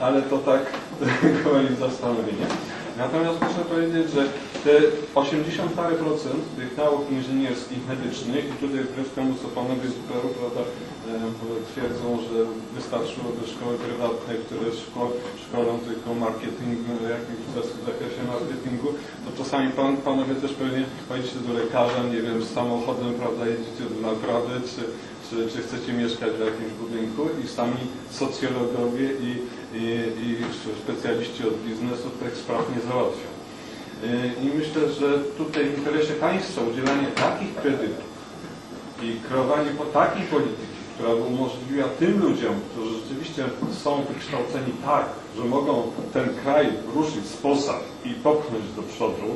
ale to tak gwoli zastanowienie. Natomiast muszę powiedzieć, że te 80 parę procent tych nauk inżynierskich, medycznych i tutaj wbrew temu, co panowie z UPR-u prawda, e, twierdzą, że wystarczyłoby szkoły prywatne, które szko szkolą tylko marketingu, jakimś w zakresie marketingu, to czasami pan, panowie też pewnie chodzicie do lekarza, nie wiem, z samochodem, prawda, jedziecie do naprawy, czy, czy, czy chcecie mieszkać w jakimś budynku i sami socjologowie i, i, i specjaliści od biznesu tych spraw nie załatwią. Yy, I myślę, że tutaj w interesie państwa udzielanie takich kredytów i kreowanie po takiej polityki, która by umożliwiła tym ludziom, którzy rzeczywiście są wykształceni tak, że mogą ten kraj ruszyć z posad i popchnąć do przodu,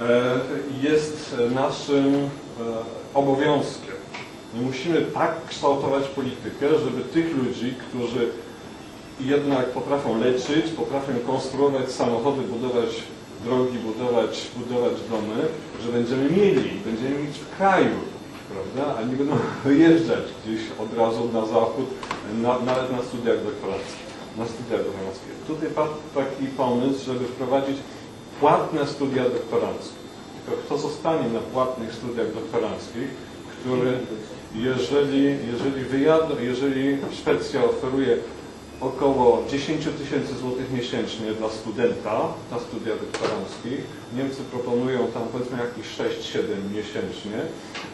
e, jest naszym e, obowiązkiem. My musimy tak kształtować politykę, żeby tych ludzi, którzy jednak potrafią leczyć, potrafią konstruować samochody, budować drogi, budować, budować domy, że będziemy mieli, będziemy mieć w kraju, prawda, a nie będą wyjeżdżać gdzieś od razu na zachód, na, nawet na studiach doktoranckich. Na studiach doktoranckich. Tutaj padł taki pomysł, żeby wprowadzić płatne studia doktoranckie. Tylko kto zostanie na płatnych studiach doktoranckich, który jeżeli, jeżeli wyjadą, jeżeli Szwecja oferuje około 10 tysięcy złotych miesięcznie dla studenta na studia doktoranckich. Niemcy proponują tam powiedzmy jakieś 6-7 miesięcznie,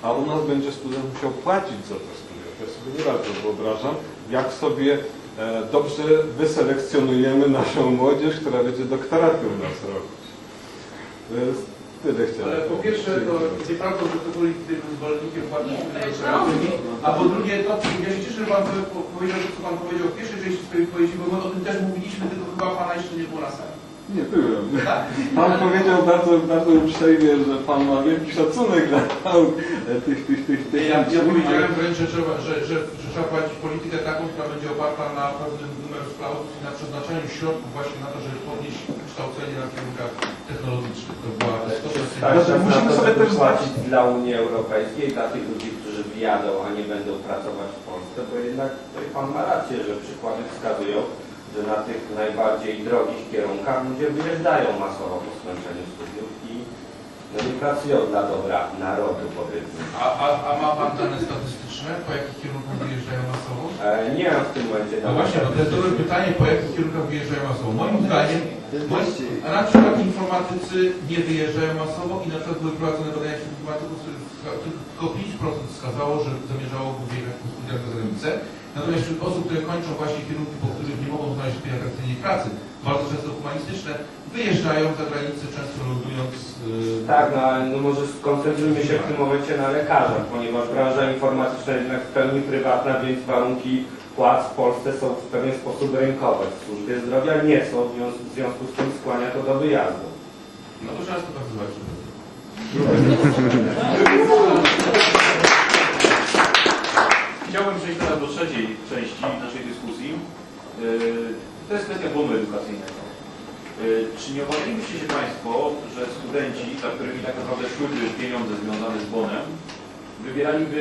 a u nas będzie student musiał płacić za te studia. Ja sobie nie bardzo wyobrażam, jak sobie e, dobrze wyselekcjonujemy naszą młodzież, która będzie doktoraty u nas robić. Tyle chciałem. Ale po pierwsze, to nieprawdą, że to byli tym zwolennikiem studiów a po drugie, to ja się cieszę, że Pan po- powiedział, to, co Pan powiedział w pierwszej części swojej wypowiedzi, bo my o tym też mówiliśmy, tylko chyba Pana jeszcze nie było na sali. Nie byłem. Pan powiedział bardzo, bardzo uprzejmie, że Pan ma wielki szacunek dla e, tych, tych, tych, tych Ja, ja powiedziałem wręcz, że trzeba, że, że, że trzeba prowadzić politykę taką, która będzie oparta na pewnym numerze klauzów i na przeznaczeniu środków właśnie na to, żeby podnieść kształcenie na kierunkach technologicznych. To była to, to jest Tak, Znaczy, musimy musimy sobie sobie też też płacić dla Unii Europejskiej, dla tych ludzi, wjadą, a nie będą pracować w Polsce, bo jednak tutaj Pan ma rację, że przykłady wskazują, że na tych najbardziej drogich kierunkach ludzie wyjeżdżają masowo po skończeniu studiów i no nie pracują dla dobra narodu, powiedzmy. A, a, a ma Pan dane statystyczne, po jakich kierunkach wyjeżdżają masowo? E, nie mam w tym momencie No właśnie, no to jest dobre pytanie, po jakich kierunkach wyjeżdżają masowo. Moim zdaniem, moim, a na przykład informatycy nie wyjeżdżają masowo i na przykład były prowadzone badania wśród informatyków, tylko 5% wskazało, że zamierzałoby wyjechać po studiach za granicę. Natomiast wśród osób, które kończą właśnie kierunki, po których nie mogą znaleźć tej atrakcyjnej pracy, bardzo często humanistyczne, wyjeżdżają za granicę, często Tak, no ale no może skoncentrujmy się w tym momencie na lekarzach, ponieważ branża informatyczna jest jednak w pełni prywatna, więc warunki płac w Polsce są w pewien sposób rynkowe. W służbie zdrowia nie są, w związku, z tym skłania to do wyjazdu. no to trzeba pokazywać. Chciałbym przejść teraz do trzeciej części naszej dyskusji. Yy, To jest kwestia. Yy, Czy nie obawialibyście się Państwo, że studenci, za którymi tak naprawdę szłyby pieniądze związane z bonem, wybieraliby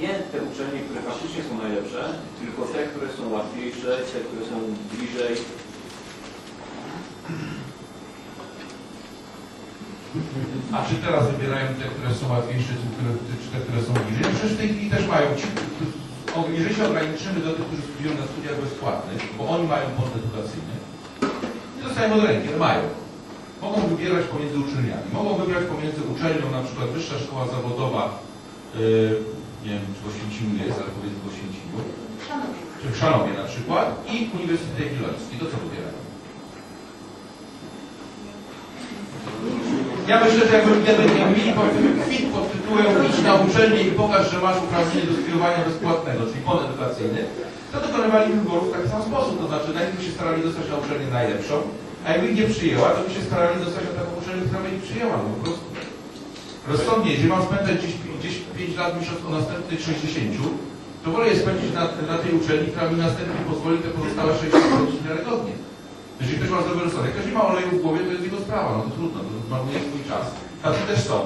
nie te uczelnie, które faktycznie są najlepsze, tylko te, które są łatwiejsze, te, które są bliżej A czy teraz wybierają te, które są łatwiejsze, czy, te, które są bliżej? Przecież w tej chwili też mają jeżeli się ograniczymy do tych, którzy studiują na studiach bezpłatnych, bo oni mają bon edukacyjny, dostają od ręki, mają. Mogą wybierać pomiędzy uczelniami. Mogą wybrać pomiędzy uczelnią, na przykład Wyższa Szkoła Zawodowa, yy, nie wiem, czy w Oświęcimiu jest, ale powiedzmy w Oświęcimiu, czy w Szanowie na przykład, i Uniwersytet Jagielloński. To co wybierają? Ja myślę, że jakby, mieli kwit pod tytułem idź na uczelnię i pokaż, że masz uprawnienie do studiowania bezpłatnego, czyli bon edukacyjny, to dokonywali wyborów w taki sam sposób. To znaczy najpierw się starali dostać na uczelnię najlepszą, a jakby ich nie przyjęła, to by się starali dostać na taką uczelnię, która by ich przyjęła. No, po prostu. Rozsądnie, jeżeli mam spędzać gdzieś, gdzieś 5 lat myśląc o następnych 60, to wolę je spędzić na, na tej uczelni, która mi następnie pozwoli te pozostałe 60 robić wiarygodnie. Jeżeli ktoś ma zdrowy rozsądek, ktoś nie ma oleju w głowie, to jest jego sprawa, no to trudno, to marnuje swój czas. Tacy też są,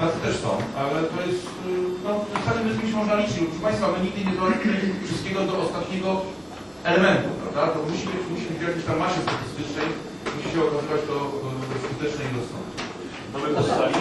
tacy też są, ale to jest, yy, no wcale bez nich się można liczyć. Proszę Państwa, my nigdy nie załatwimy wszystkiego do ostatniego elementu, prawda? To musi być, musi być w jakiejś tam masie statystycznej, musi się okazywać to e, skuteczne i rozsądne. Nowe pozostali?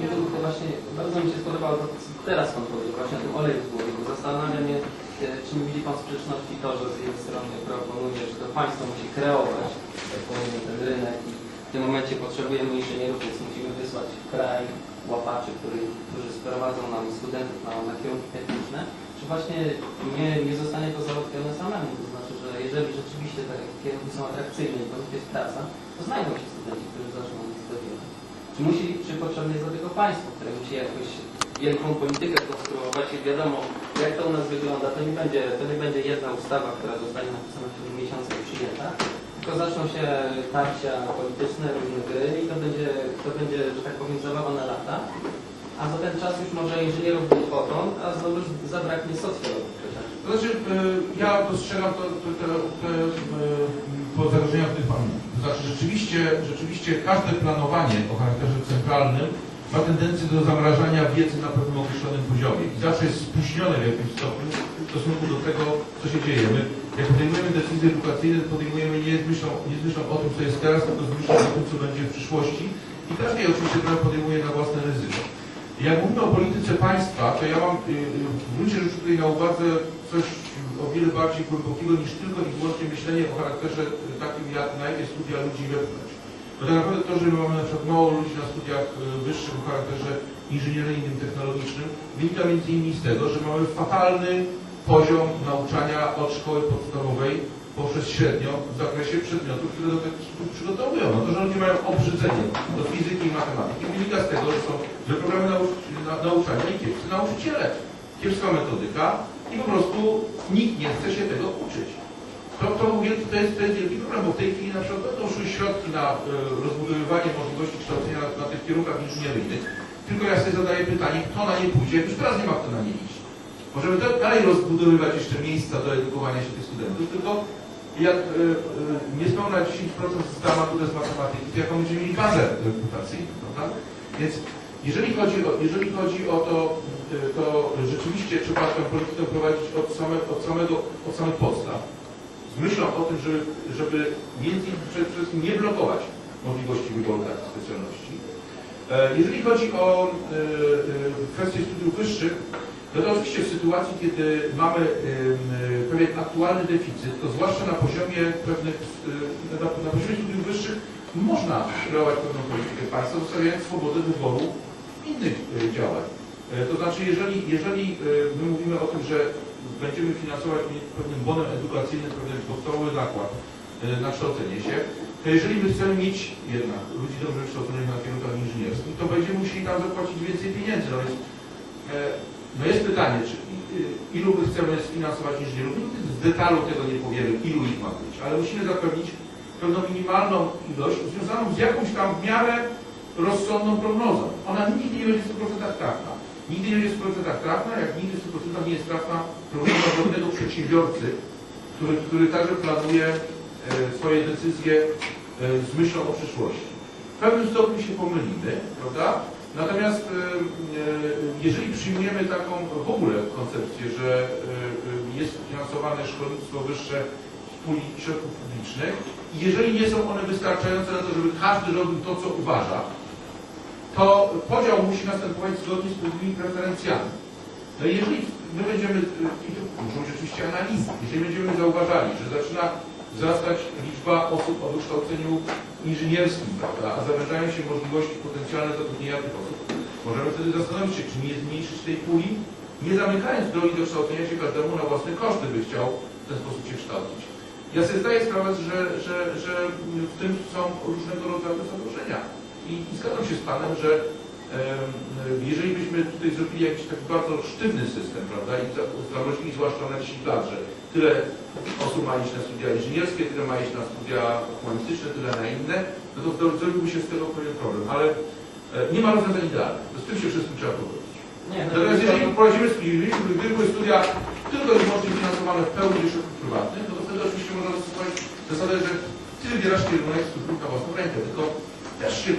Nie tylko właśnie, bardzo mi się spodobało to, co teraz Pan powiedział, właśnie o tym oleju z głowy, bo zastanawia mnie, e, czy nie widzi Pan sprzeczności to, że z jednej strony proponuje, że to państwo musi kreować, tak powiem, ten rynek i w tym momencie potrzebujemy inżynierów, więc musimy wysłać w kraj łapaczy, który, którzy sprowadzą nam studentów na, na kierunki techniczne, czy właśnie nie, nie zostanie to załatwione samemu, to znaczy, że jeżeli rzeczywiście te kierunki są atrakcyjne i to jest praca, to znajdą się studenci, którzy zaczną studiować. Czy musi, czy potrzebne jest do tego państwo, które musi jakoś wielką politykę konstruować i wiadomo, jak to u nas wygląda, to nie będzie, to nie będzie jedna ustawa, która zostanie napisana w ciągu miesiąca i przyjęta, tylko zaczną się tarcia polityczne, różne gry i to będzie, to będzie, że tak powiem, zabawa na lata. A za ten czas już może inżynierów być potąd, a znowu zabraknie socjologów. To znaczy, e, ja dostrzegam to, to, te, te e, zagrożenia, mówi. To znaczy, rzeczywiście, rzeczywiście każde planowanie o charakterze centralnym ma tendencję do zamrażania wiedzy na pewnym określonym poziomie i zawsze jest spóźnione w jakimś stopniu w stosunku do tego, co się dzieje. My, jak podejmujemy decyzje edukacyjne, to podejmujemy nie z myślą, nie z myślą o tym, co jest teraz, tylko z myślą o tym, co będzie w przyszłości i każdy je oczywiście trochę podejmuje na własne ryzyko. Jak mówimy o polityce państwa, to ja mam y, y, w gruncie rzeczy tutaj na uwadze coś o wiele bardziej głębokiego niż tylko i wyłącznie myślenie o charakterze y, takim, jak na jakie studia ludzi wepchnąć. Bo tak naprawdę to, że my mamy na przykład mało ludzi na studiach wyższych o charakterze inżynieryjnym, technologicznym, wynika między innymi z tego, że mamy fatalny poziom nauczania od szkoły podstawowej poprzez średnio w zakresie przedmiotów, które do tych studiów przygotowują. No to, że ludzie mają obrzydzenie do fizyki i matematyki, wynika z tego, że są że programy na, nauczania i kiepscy nauczyciele, kiepska metodyka i po prostu nikt nie chce się tego uczyć. To, to, wielki, to, jest, to jest wielki problem, bo w tej chwili na przykład będą szły środki na y, rozbudowywanie możliwości kształcenia na, na tych kierunkach inżynieryjnych, tylko ja sobie zadaję pytanie, kto na nie pójdzie, już teraz nie ma kto na nie iść. Możemy da- dalej rozbudowywać jeszcze miejsca do edukowania się tych studentów, tylko jak y, y, niespełna 10% zdama tutaj z matematyki, to jaką będziemy mieli bazę reputacyjną, prawda? Więc jeżeli chodzi o, jeżeli chodzi o to, y, to rzeczywiście trzeba tę politykę prowadzić od, same, od, samego, od samych podstaw, z myślą o tym, żeby, żeby między innymi przede wszystkim nie blokować możliwości wyboru takiej specjalności. E, Jeżeli chodzi o e, e, kwestię studiów wyższych, no to oczywiście w sytuacji, kiedy mamy e, pewien aktualny deficyt, to zwłaszcza na poziomie pewnych, e, na, poziomie studiów wyższych można kreować pewną politykę państwa, zostawiając swobodę wyboru innych e, działań. To znaczy, jeżeli, jeżeli my mówimy o tym, że będziemy finansować pewnym bonem edukacyjnym pewien podstawowy nakład na kształcenie się, to jeżeli my chcemy mieć jednak ludzi dobrze wykształconych na kierunkach inżynierskich, to będziemy musieli tam zapłacić więcej pieniędzy. No więc no jest pytanie, czy ilu my chcemy sfinansować inżynierów. Z detalu tego nie powiemy, ilu ich ma być, ale musimy zapewnić pewną minimalną ilość związaną z jakąś tam w miarę rozsądną prognozą. Ona nigdy nie będzie w 100% trafna. Nigdy nie będzie w 100% trafna, jak nigdy w 100% nie jest trafna prognoza żadnego przedsiębiorcy, który, który także planuje e, swoje decyzje e, z myślą o przyszłości. W pewnym stopniu się pomylimy, prawda? Natomiast e, e, jeżeli przyjmujemy taką w ogóle koncepcję, że e, jest finansowane szkolnictwo wyższe z puli środków publicznych i jeżeli nie są one wystarczające na to, żeby każdy robił to, co uważa, to podział musi następować zgodnie z pewnymi preferencjami. No jeżeli my będziemy, muszą być oczywiście analizy, jeżeli będziemy zauważali, że zaczyna wzrastać liczba osób o wykształceniu inżynierskim, prawda, a zawężają się możliwości potencjalne zatrudnienia tych osób, możemy wtedy zastanowić się, czy nie zmniejszyć tej puli, nie zamykając drogi do kształcenia się każdemu na własne koszty, by chciał w ten sposób się kształcić. Ja sobie zdaję sprawę, że, że, że w tym są różnego rodzaju zagrożenia. I, I zgadzam się z Panem, że jeżeli byśmy tutaj zrobili jakiś taki bardzo sztywny system, prawda, i za- zamrozili zwłaszcza na 10 lat, że tyle osób ma iść na studia inżynierskie, tyle ma iść na studia humanistyczne, tyle na inne, no to zrobiłby się z tego pewien problem, ale e, nie ma rozwiązań idealnych. To Z tym się wszystkim trzeba pogodzić. No, Natomiast jeżeli wprowadzimy, jeżeli gdyby studia tylko i wyłącznie finansowane w pełni środków prywatnych, no to wtedy oczywiście można zastosować zasadę, że ty wybierasz kierunek studiów na własną rękę, tylko też się